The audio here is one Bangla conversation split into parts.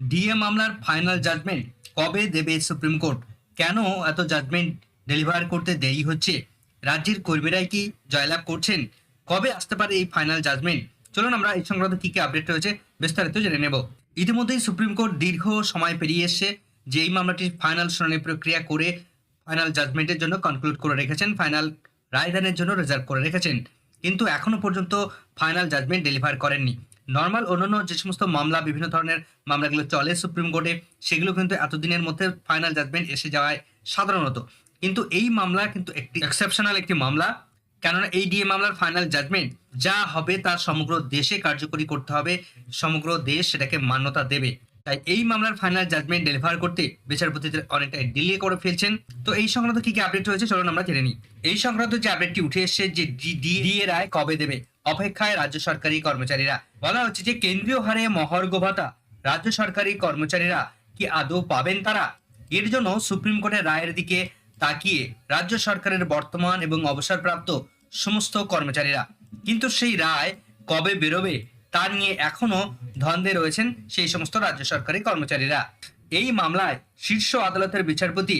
ডিএ মামলার ফাইনাল জাজমেন্ট কবে দেবে সুপ্রিম কোর্ট? কেন এত জাজমেন্ট ডেলিভার করতে দেরি হচ্ছে? রাজ্যের কর্মীরাই কি জয়লাভ করছেন? কবে আসতে পারে এই ফাইনাল জাজমেন্ট? চলুন আমরা এই সংক্রান্ত কী কী আপডেট রয়েছে বিস্তারিত জেনে নেব। ইতিমধ্যেই সুপ্রিম কোর্ট দীর্ঘ সময় পেরিয়ে এসছে। যে এই মামলাটির ফাইনাল শুনানি প্রক্রিয়া করে ফাইনাল জাজমেন্টের জন্য কনক্লুড করে রেখেছেন, ফাইনাল রায়দানের জন্য রিজার্ভ করে রেখেছেন। কিন্তু এখনও পর্যন্ত ফাইনাল জাজমেন্ট ডেলিভার করেননি। নর্মাল অন্যান্য যে সমস্ত মামলা, বিভিন্ন ধরনের মামলাগুলো চলে সুপ্রিম কোর্টে সেগুলো কিন্তু এতদিনের মধ্যে ফাইনাল জাজমেন্ট এসে যাওয়ায় সাধারণত। কিন্তু এই মামলা কিন্তু একটি এক্সেপশনাল একটি মামলা। কেননা এই ডিএ মামলার ফাইনাল জাজমেন্ট যা হবে তা সমগ্র দেশে কার্যকরী করতে হবে, সমগ্র দেশ সেটাকে মান্যতা দেবে। তাই এই মামলার ফাইনাল জাজমেন্ট ডেলিভার করতে বিচারপতিদের অনেকটাই ডিলে করে ফেলছেন। তো এই সংক্রান্ত কি কি আপডেট হয়েছে চলুন আমরা জেনে নিই। এই সংক্রান্ত যে আপডেটটি উঠে এসেছে যে ডিএ রায় কবে দেবে? অপেক্ষায় রাজ্য সরকারি কর্মচারীরা। বলা হচ্ছে যে কেন্দ্রীয় হারে মহার্ঘ ভাতা রাজ্য সরকারি কর্মচারীরা কি আদৌ পাবেন তারা? এর জন্য সুপ্রিম কোর্টের রায়ের দিকে তাকিয়ে রাজ্য সরকারের বর্তমান এবং অবসরপ্রাপ্ত সমস্ত কর্মচারীরা। কিন্তু সেই রায় কবে বেরোবে তা নিয়ে এখনও ধন্দে রয়েছেন সেই সমস্ত রাজ্য সরকারি কর্মচারীরা। এই মামলায় শীর্ষ আদালতের বিচারপতি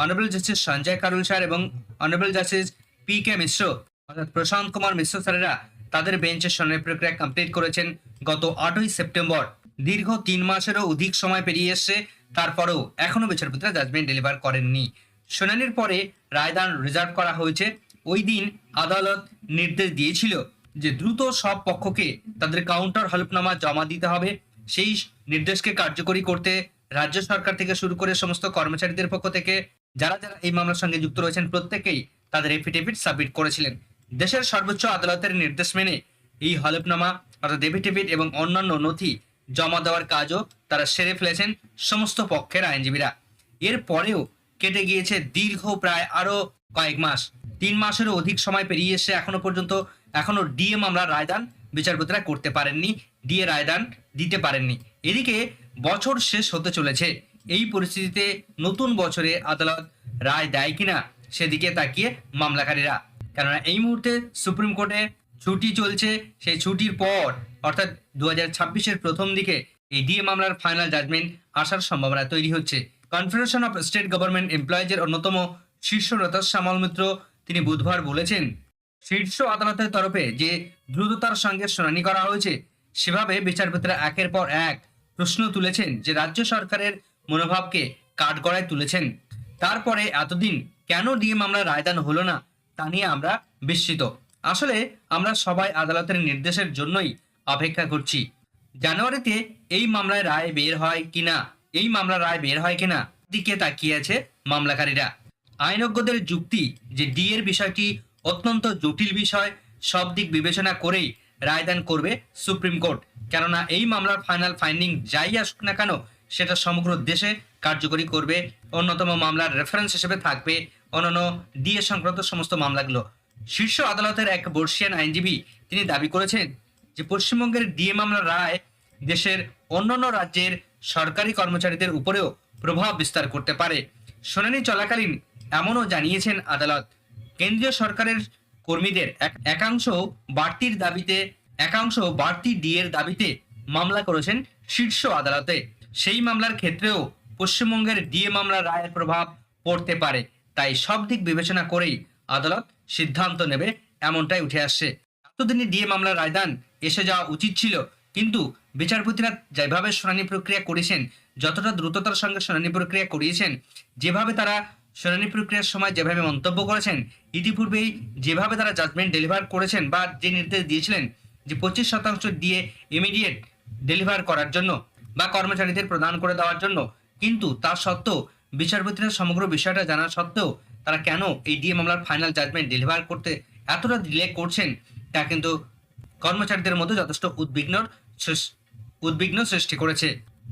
honourable justice Sanjay Karol sir এবং honourable justice P K Mishra অর্থাৎ প্রশান্ত কুমার মিশ্র স্যারেরা তাদের বেঞ্চের শুনানি প্রক্রিয়া কমপ্লিট করেছেন গত আটই সেপ্টেম্বর। দীর্ঘ তিন মাসেরও অধিক সময় পেরিয়ে এসছে, তারপরেও এখনও বিচারপতিরা জাজমেন্ট ডেলিভার করেননি। শুনানির পরে রায়দান রিজার্ভ করা হয়েছে। ওই দিন আদালত নির্দেশ দিয়েছিল যে দ্রুত সব পক্ষকে তাদের কাউন্টার হলফনামা জমা দিতে হবে। সেই নির্দেশকে কার্যকরী করতে রাজ্য সরকার থেকে শুরু করে সমস্ত কর্মচারীদের পক্ষ থেকে যারা যারা এই মামলার সঙ্গে যুক্ত রয়েছেন প্রত্যেকেই তাদের এফিডেভিট সাবমিট করেছিলেন। দেশের সর্বোচ্চ আদালতের নির্দেশ মেনে এই হলফনামা অর্থাৎ এফিডেভিট এবং অন্যান্য নথি জমা দেওয়ার কাজও তারা সেরে ফেলেছেন সমস্ত পক্ষের আইনজীবীরা। এর পরেও কেটে গিয়েছে দীর্ঘ প্রায় আরও কয়েক মাস। তিন মাসেরও অধিক সময় পেরিয়ে এসে এখনও পর্যন্ত এখনও ডিএ মামলার রায়দান বিচারপতিরা করতে পারেননি, ডিএ রায়দান দিতে পারেননি। এদিকে বছর শেষ হতে চলেছে। এই পরিস্থিতিতে নতুন বছরে আদালত রায় দেয় কিনা সেদিকে তাকিয়ে মামলাকারীরা। কেননা এই মুহূর্তে সুপ্রিম কোর্টে ছুটি চলছে, সেই ছুটির পর, অর্থাৎ দু হাজার প্রথম দিকে এই ডিএ মামলার ফাইনাল জাজমেন্ট আসার সম্ভাবনা তৈরি হচ্ছে। কনফেডারেশন অফ স্টেট গভর্নমেন্ট এমপ্লয়িজের অন্যতম শীর্ষ নেতা শ্যামল মিত্র তিনি বুধবার বলেছেন, শীর্ষ আদালতের তরফে যে দ্রুততার সঙ্গে শুনানি করা হয়েছে, সেভাবে বিচারপতিরা একের পর এক প্রশ্ন তুলেছেন যে রাজ্য সরকারের মনোভাবকে কাঠগড়ায় তুলেছেন। তারপরে এতদিন কেন ডিএ মামলা রায়দান হলো না? তা নিয়ে আমরা বিস্মিত। আসলে আমরা সবাই আদালতের নির্দেশের জন্যই অপেক্ষা করছি। জানুয়ারিতে এই মামলায় রায় বের হয় কিনা? এই মামলা রায় বের হয় কিনা? দিকে তাকিয়ে আছে মামলাকারীরা। আইনজ্ঞদের যুক্তি যে ডি এর বিষয়টি অত্যন্ত জটিল বিষয়, সব দিক বিবেচনা করেই রায়দান করবে সুপ্রিম কোর্ট। কেননা এই মামলার ফাইনাল ফাইন্ডিং যাই আসুক না কেন, সেটা সমগ্র দেশে কার্যকরী করবে। অন্যতম মামলার রেফারেন্স হিসেবে থাকবে অন্যান্য ডিএ সংক্রান্ত সমস্ত মামলাগুলো। শীর্ষ আদালতের এক বর্ষিয়ান আইনজীবী তিনি দাবি করেছেন যে পশ্চিমবঙ্গের ডিএ মামলার রায় দেশের অন্যান্য রাজ্যের সরকারি কর্মচারীদের উপরেও প্রভাব বিস্তার করতে পারে। শুনানি চলাকালীন এমনও জানিয়েছেন আদালত। কেন্দ্রীয় সরকারের কর্মীদের এক- একাংশ বাড়তির দাবিতে একাংশ বাড়তি ডিএর দাবিতে মামলা করেছেন শীর্ষ আদালতে। সেই মামলার ক্ষেত্রেও পশ্চিমবঙ্গের ডিএ মামলার রায়ের প্রভাব পড়তে পারে। তাই সব দিক বিবেচনা করেই আদালত সিদ্ধান্ত নেবে, এমনটাই উঠে আসছে। এতদিনে ডিএ মামলার রায়দান এসে যাওয়া উচিত ছিল, কিন্তু বিচারপতিরা যেভাবে শুনানি প্রক্রিয়া করেছেন, যতটা দ্রুততার সঙ্গে শুনানি প্রক্রিয়া করিয়েছেন, যেভাবে তারা শুনানি প্রক্রিয়ার সময় যেভাবে মন্তব্য করেছেন, ইতিপূর্বেই যেভাবে তারা জাজমেন্ট ডেলিভার করেছেন বা যে নির্দেশ দিয়েছিলেন যে পঁচিশ শতাংশ দিয়ে ইমিডিয়েট ডেলিভার করার জন্য বা কর্মচারীদের প্রদান করে দেওয়ার জন্য, কিন্তু তা সত্ত্বেও বিচারপতিরা সমগ্র বিষয়টা জানা সত্ত্বেও তারা কেন এই ডিএ মামলার ফাইনাল জাজমেন্ট ডেলিভার করতে এতটা ডিলে করছেন, তা কিন্তু কর্মচারীদের মধ্যে যথেষ্ট উদ্বিগ্ন উদ্বিগ্ন সৃষ্টি করেছে।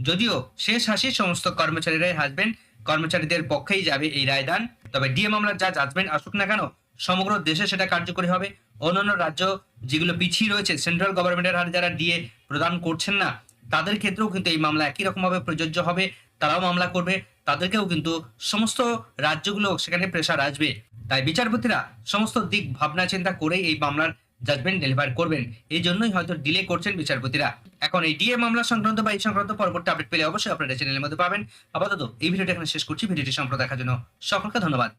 যদিও শেষ হাসি সমস্ত কর্মচারীরাই হাসবেন, কর্মচারীদের পক্ষেই যাবে এই রায়দান। তবে ডিএ মামলার যা জাজমেন্ট আসুক না কেন, সমগ্র দেশে সেটা কার্যকরী হবে। অন্যান্য রাজ্য যেগুলো পিছিয়ে রয়েছে সেন্ট্রাল গভর্নমেন্টের হারে যারা ডিএ প্রদান করছেন না, তাদের ক্ষেত্রেও কিন্তু এই মামলা একই রকমভাবে প্রযোজ্য হবে। তারাও মামলা করবে, তাদেরকেও কিন্তু সমস্ত রাজ্যগুলো সেখানে প্রেশার আসবে। তাই বিচারপতিরা সমস্ত দিক ভাবনা চিন্তা করে এই মামলার জাজমেন্ট ডেলিভার করবেন। এই জন্যই হয়তো ডিলে করছেন বিচারপতিরা। এখন এই ডিএ মামলা সংক্রান্ত বা এই সংক্রান্ত পরবর্তী আপডেট পেলে অবশ্যই আপনারা চ্যানেলের মধ্যে পাবেন। আপাতত এই ভিডিওটা এখানে শেষ করছি। ভিডিওটি সম্প্রদায় দেখার জন্য সকলকে ধন্যবাদ।